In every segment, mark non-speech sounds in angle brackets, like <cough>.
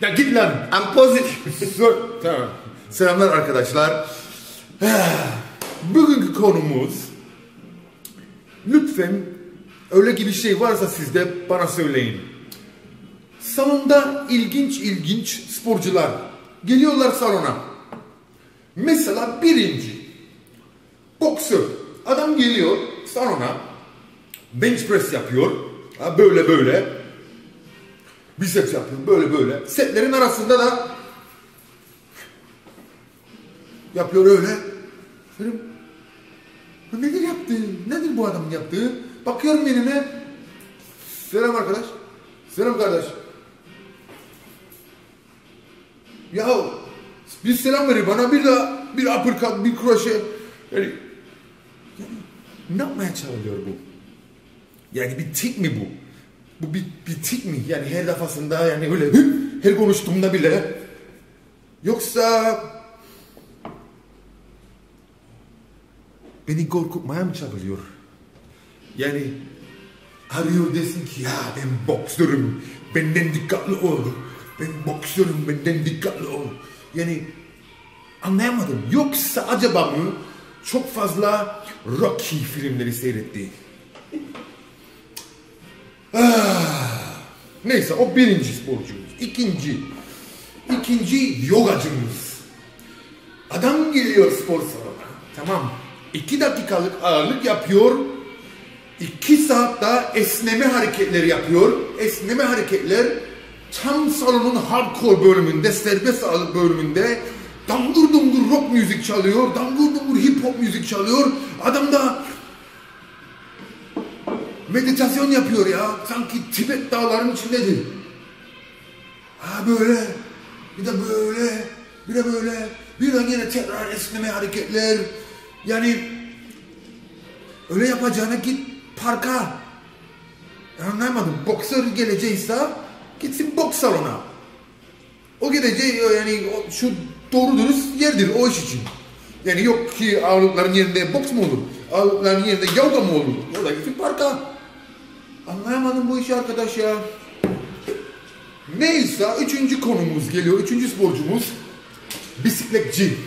Ya git lan. I'm positive. Tamam. Selamlar arkadaşlar. <sighs> Bugünkü konumuz lütfen öyle gibi şey varsa sizde bana söyleyin. Salonda ilginç ilginç sporcular geliyorlar salona. Mesela birinci boksör adam geliyor salona bench press yapıyor. Böyle böyle biceps yapıyor böyle böyle. Setlerin arasında da yapıyor öyle. Dedim, "Bu nedir yaptığı? Nedir bu adamın yaptığı? Bakıyorum yerine. Selam arkadaş. Selam kardeş. Ya bir selam verir bana bir daha bir uppercut bir kroşe. Yani, yani ne yapmaya çalışıyor bu? Yani bir tik mi bu? Bu bir, bir tik mi? Yani her defasında yani öyle hı, her konuştuğumda bile. Yoksa beni korkutmaya mı çabalıyor? Yani arıyor desin ki ya ben boksörüm, benden dikkatli ol. Ben boksörüm, benden dikkatli ol. Yani anlayamadım. Yoksa acaba mı çok fazla Rocky filmleri seyretti? Neyse o birinci sporcumuz. İkinci, ikinci yogacımız. Adam geliyor spor salonuna. Tamam. İki dakikalık ağırlık yapıyor. İki saat daha esneme hareketleri yapıyor. Esneme hareketler tam salonun hardcore bölümünde, serbest ağırlık bölümünde dangur dungur rock müzik çalıyor, dangur dungur hip hop müzik çalıyor. Adam da meditasyon yapıyor ya. Sanki Tibet dağlarının içindedir. Ha böyle, bir de böyle, bir de böyle, bir de yine tekrar esneme hareketler. Yani öyle yapacağına git parka. Anlamadım. Boksör gelecekse gitsin boks salona. O gideceği yani o, şu doğru dürüst yerdir o iş için. Yani yok ki ağırlıkların yerinde boks mu olur? Ağırlıkların yerinde yoga mı olur? Orada gitsin parka. Anlayamadım bu işi arkadaş ya. Neyse üçüncü konumuz geliyor. Üçüncü sporcumuz bisikletçi.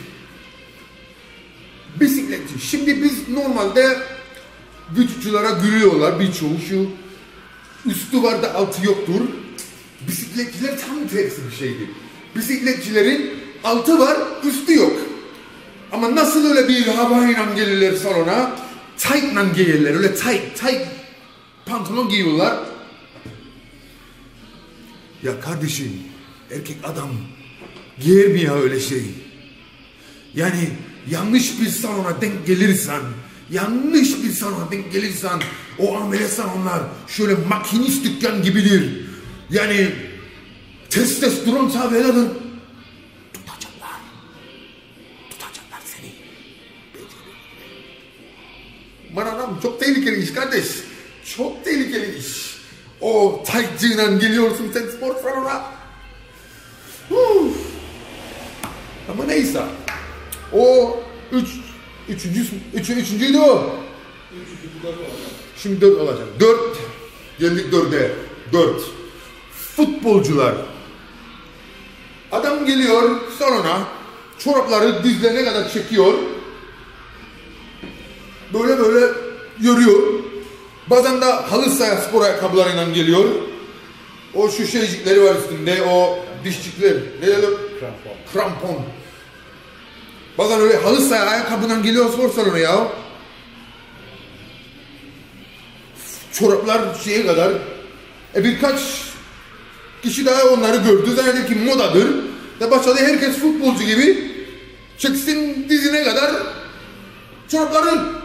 Bisikletçi. Şimdi biz normalde vücutçulara gülüyorlar birçoğu şu üstü var da altı yoktur. Bisikletçiler tam tersi bir şeydi. Bisikletçilerin altı var, üstü yok. Ama nasıl öyle bir havayla gelirler salona, tight'la gelirler, öyle tight, tight pantolon giyiyorlar. Ya kardeşim, erkek adam giyer mi ya öyle şey? Yani yanlış bir salona denk gelirsen, yanlış bir salona denk gelirsen, o amele salonlar şöyle makinist dükkan gibidir. Yani testosteron sahibelerdir. Tutacaklar. Tutacaklar seni. Mananam çok tehlikeli iş kardeş. Çok tehlikeli iş. O tight'cıyla geliyorsun sen spor salona. Uf. Ama neyse. O üç, üçüncü, üç, üçüncüydü o. Şimdi dört olacak. Dört. Geldik dörde. Dört. Futbolcular. Adam geliyor salona. Çorapları dizlerine kadar çekiyor. Böyle böyle yürüyor. Bazen de halı saha spor ayakkabılarıyla geliyor. O şu şeycikleri var üstünde. O dişçikler. Ne dedi? Krampon. Krampon. Bazen öyle halı saha ayakkabından geliyor spor salonu ya. Çoraplar şeye kadar. E birkaç kişi daha onları gördü. Zannediyor ki modadır. Ve başladı herkes futbolcu gibi çeksin dizine kadar çorapları.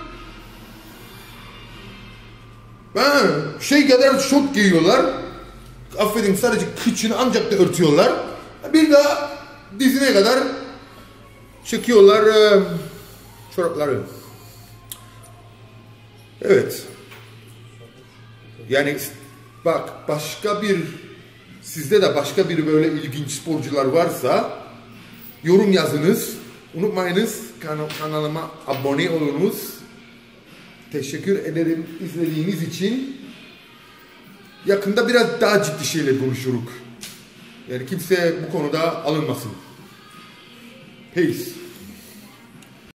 Ha, şey kadar şort giyiyorlar. Affedin sadece kıçını ancak da örtüyorlar. Bir daha dizine kadar çekiyorlar e, çorapları. Evet. Yani bak başka bir sizde de başka bir böyle ilginç sporcular varsa yorum yazınız. Unutmayınız kan- kanalıma abone olunuz. Teşekkür ederim izlediğiniz için. Yakında biraz daha ciddi şeyler konuşuruz. Yani kimse bu konuda alınmasın. Peace.